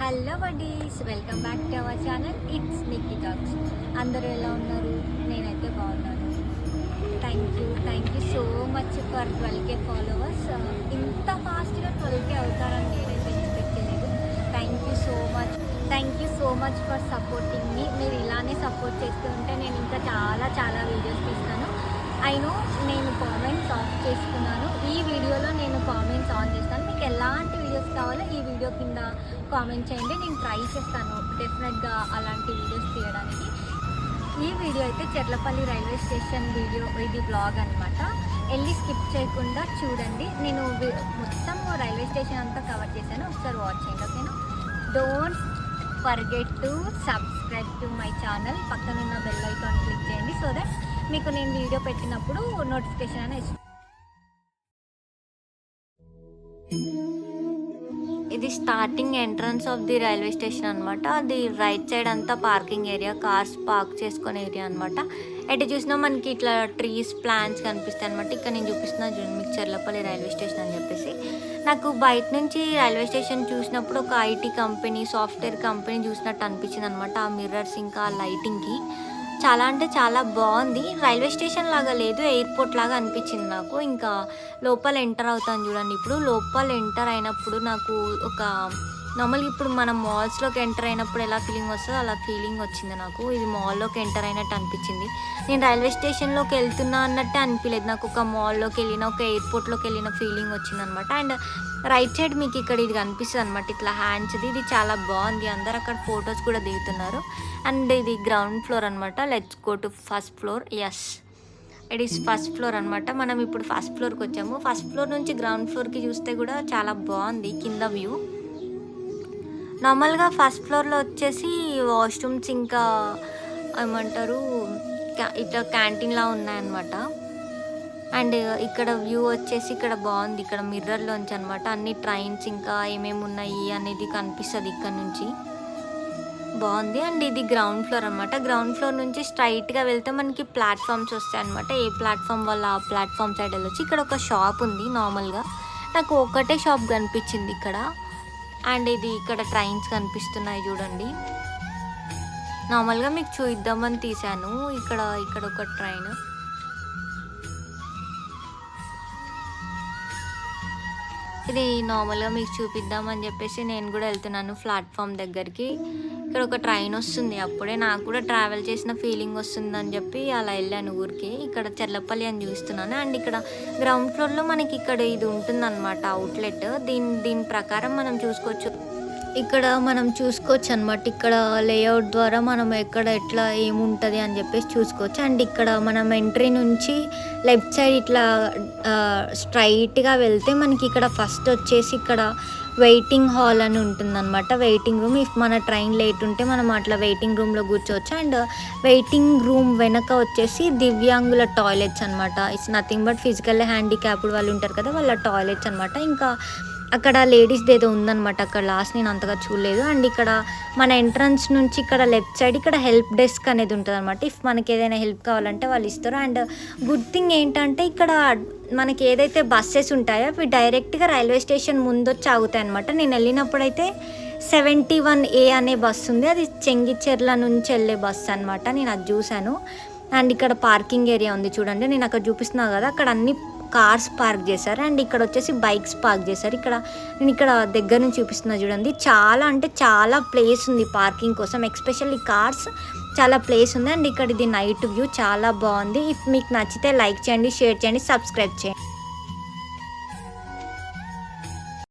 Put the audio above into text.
Hello buddies welcome back to our channel it's Nikki talks అందరూ ఎలా ఉన్నారు? నేనైతే బాగున్నాను. Thank you thank you so much for twelve K followers ఇంత ఫాస్ట్గా ట్వెల్వ్ కే అవుతారని నేనైతే ఎక్స్పెక్ట్ చేయలేదు. Thank you so much thank you so much for supporting మీ మీరు ఇలానే సపోర్ట్ చేస్తూ ఉంటే నేను ఇంకా చాలా చాలా వీడియోస్ తీస్తాను. అయినో నేను ఎలాంటి వీడియోస్ కావాలో ఈ వీడియో కింద కామెంట్ చేయండి. నేను ట్రై చేస్తాను డెఫినెట్గా అలాంటి వీడియోస్ తీయడానికి. ఈ వీడియో అయితే చెర్లపల్లి రైల్వే స్టేషన్ వీడియో ఇది బ్లాగ్ అనమాట వెళ్ళి స్కిప్ చేయకుండా చూడండి. నేను మొత్తం రైల్వే స్టేషన్ అంతా కవర్ చేశాను. ఒకసారి వాచ్ చేయండి ఓకేనా don't forget to subscribe to my channel పక్కనున్న బెల్ ఐకాన్ క్లిక్ చేయండి సో దట్ మీకు నేను వీడియో పెట్టినప్పుడు నోటిఫికేషన్ అనేది ఇది starting entrance of the railway station అనమాట అది రైట్ సైడ్ అంతా పార్కింగ్ ఏరియా కార్స్ పార్క్ చేసుకునే ఏరియా అనమాట ఎటు చూసినా మనకి ఇట్లా ట్రీస్ ప్లాంట్స్ కనిపిస్తాయి అనమాట ఇక్కడ నేను చూపిస్తున్నా చూడండి మీకు చెర్లపల్లి రైల్వే స్టేషన్ అని చెప్పేసి. నాకు బయట నుంచి రైల్వే స్టేషన్ చూసినప్పుడు ఒక ఐటీ కంపెనీ సాఫ్ట్వేర్ కంపెనీ చూసినట్టు అనిపించింది అనమాట ఆ మిర్రర్స్ ఇంకా ఆ లైటింగ్కి చాలా అంటే చాలా బాగుంది. రైల్వే స్టేషన్ లాగా లేదు. ఎయిర్పోర్ట్ లాగా అనిపించింది నాకు. ఇంకా లోపల ఎంటర్ అవుతాను చూడండి. ఇప్పుడు లోపల ఎంటర్ అయినప్పుడు నాకు ఒక నార్మల్గా ఇప్పుడు మనం మాల్స్లోకి ఎంటర్ అయినప్పుడు ఎలా ఫీలింగ్ వస్తుందో అలా ఫీలింగ్ వచ్చింది నాకు. ఇది మాల్లోకి ఎంటర్ అయినట్టు అనిపించింది. నేను రైల్వే స్టేషన్లోకి వెళ్తున్నా అన్నట్టే అనిపించలేదు నాకు ఒక మాల్లోకి వెళ్ళిన ఒక ఎయిర్పోర్ట్లోకి వెళ్ళిన ఫీలింగ్ వచ్చింది అనమాట అండ్ రైట్ సైడ్ మీకు ఇక్కడ ఇది కనిపిస్తుంది అనమాట ఇట్లా హ్యాండ్స్ది ఇది చాలా బాగుంది. అందరు అక్కడ ఫొటోస్ కూడా దిగుతున్నారు. అండ్ ఇది గ్రౌండ్ ఫ్లోర్ అనమాట let's go to first floor yes it is first floor అనమాట మనం ఇప్పుడు ఫస్ట్ ఫ్లోర్కి వచ్చాము. ఫస్ట్ ఫ్లోర్ నుంచి గ్రౌండ్ ఫ్లోర్కి చూస్తే కూడా చాలా బాగుంది. కింద వ్యూ నార్మల్గా ఫస్ట్ ఫ్లోర్లో వచ్చేసి వాష్రూమ్స్ ఇంకా ఏమంటారు క్యా- ఇట్లా క్యాంటీన్లా ఉన్నాయన్నమాట. అండ్ ఇక్కడ వ్యూ వచ్చేసి ఇక్కడ బాగుంది ఇక్కడ మిర్రర్లోంచి అనమాట అన్ని ట్రైన్స్ ఇంకా ఏమేమి ఉన్నాయి అనేది కనిపిస్తుంది ఇక్కడ నుంచి. బాగుంది. అండ్ ఇది గ్రౌండ్ ఫ్లోర్ అనమాట గ్రౌండ్ ఫ్లోర్ నుంచి స్ట్రైట్గా వెళ్తే మనకి ప్లాట్ఫామ్స్ వస్తాయి అనమాట ఏ ప్లాట్ఫామ్ వల్ల ఆ ప్లాట్ఫామ్ సైడ్ వెళ్ళొచ్చు. ఇక్కడ ఒక షాప్ ఉంది నార్మల్గా. నాకు ఒకటే షాప్ కనిపించింది ఇక్కడ. అండ్ ఇది ఇక్కడ ట్రైన్స్ కనిపిస్తున్నాయి చూడండి. నార్మల్గా మీకు చూద్దామని తీశాను ఇక్కడ ఇక్కడ ఒక ట్రైన్. ఇది నార్మల్గా మీకు చూపిద్దామని చెప్పేసి నేను కూడా వెళ్తున్నాను ప్లాట్ఫామ్ దగ్గరికి. ఇక్కడ ఒక ట్రైన్ వస్తుంది అప్పుడే. నాకు కూడా ట్రావెల్ చేసిన ఫీలింగ్ వస్తుందని చెప్పి అలా వెళ్ళాను ఊరికి. ఇక్కడ చెర్లపల్లి అని చూస్తున్నాను. అండ్ ఇక్కడ గ్రౌండ్ ఫ్లోర్లో మనకి ఇక్కడ ఇది ఉంటుందన్నమాట అవుట్లెట్ దీని దీని ప్రకారం మనం చూసుకోవచ్చు. ఇక్కడ మనం చూసుకోవచ్చు అనమాట ఇక్కడ లేఅవుట్ ద్వారా మనం ఎక్కడ ఎట్లా ఏముంటుంది అని చెప్పేసి చూసుకోవచ్చు. అండ్ ఇక్కడ మనం ఎంట్రీ నుంచి లెఫ్ట్ సైడ్ ఇట్లా స్ట్రైట్గా వెళ్తే మనకి ఇక్కడ ఫస్ట్ వచ్చేసి ఇక్కడ వెయిటింగ్ హాల్ అని ఉంటుందన్నమాట. వెయిటింగ్ రూమ్ ఇఫ్ మన ట్రైన్ లేట్ ఉంటే మనం అట్లా వెయిటింగ్ రూమ్లో కూర్చోవచ్చు. అండ్ వెయిటింగ్ రూమ్ వెనక వచ్చేసి దివ్యాంగుల టాయిలెట్స్ అనమాట it's nothing but physical handicapped వాళ్ళు ఉంటారు కదా వాళ్ళ టాయిలెట్స్ అనమాట ఇంకా అక్కడ లేడీస్ది ఏదో ఉందనమాట అక్కడ లాస్ట్ నేను అంతగా చూడలేదు. అండ్ ఇక్కడ మన ఎంట్రన్స్ నుంచి ఇక్కడ లెఫ్ట్ సైడ్ ఇక్కడ హెల్ప్ డెస్క్ అనేది ఉంటుంది అనమాట ఇఫ్ మనకి ఏదైనా హెల్ప్ కావాలంటే వాళ్ళు ఇస్తారు. అండ్ గుడ్ థింగ్ ఏంటంటే ఇక్కడ మనకి ఏదైతే బస్సెస్ ఉంటాయో అవి డైరెక్ట్గా రైల్వే స్టేషన్ ముందొచ్చి ఆగుతాయి అనమాట నేను వెళ్ళినప్పుడైతే సెవెంటీ వన్ ఏ అనే బస్సు ఉంది. అది చెంగిచెర్ల నుంచి వెళ్ళే బస్సు అనమాట నేను అది చూశాను. అండ్ ఇక్కడ పార్కింగ్ ఏరియా ఉంది చూడండి. నేను అక్కడ చూపిస్తున్నా కదా. అక్కడ అన్ని కార్స్ పార్క్ చేశారు. అండ్ ఇక్కడ వచ్చేసి బైక్స్ పార్క్ చేశారు. ఇక్కడ నేను ఇక్కడ దగ్గర నుంచి చూపిస్తున్నా చూడండి. చాలా అంటే చాలా ప్లేస్ ఉంది పార్కింగ్ కోసం. ఎక్స్పెషల్లీ కార్స్ చాలా ప్లేస్ ఉంది. అండ్ ఇక్కడ ఇది నైట్ వ్యూ. చాలా బాగుంది. ఇఫ్ మీకు నచ్చితే లైక్ చేయండి షేర్ చేయండి సబ్స్క్రైబ్ చేయండి.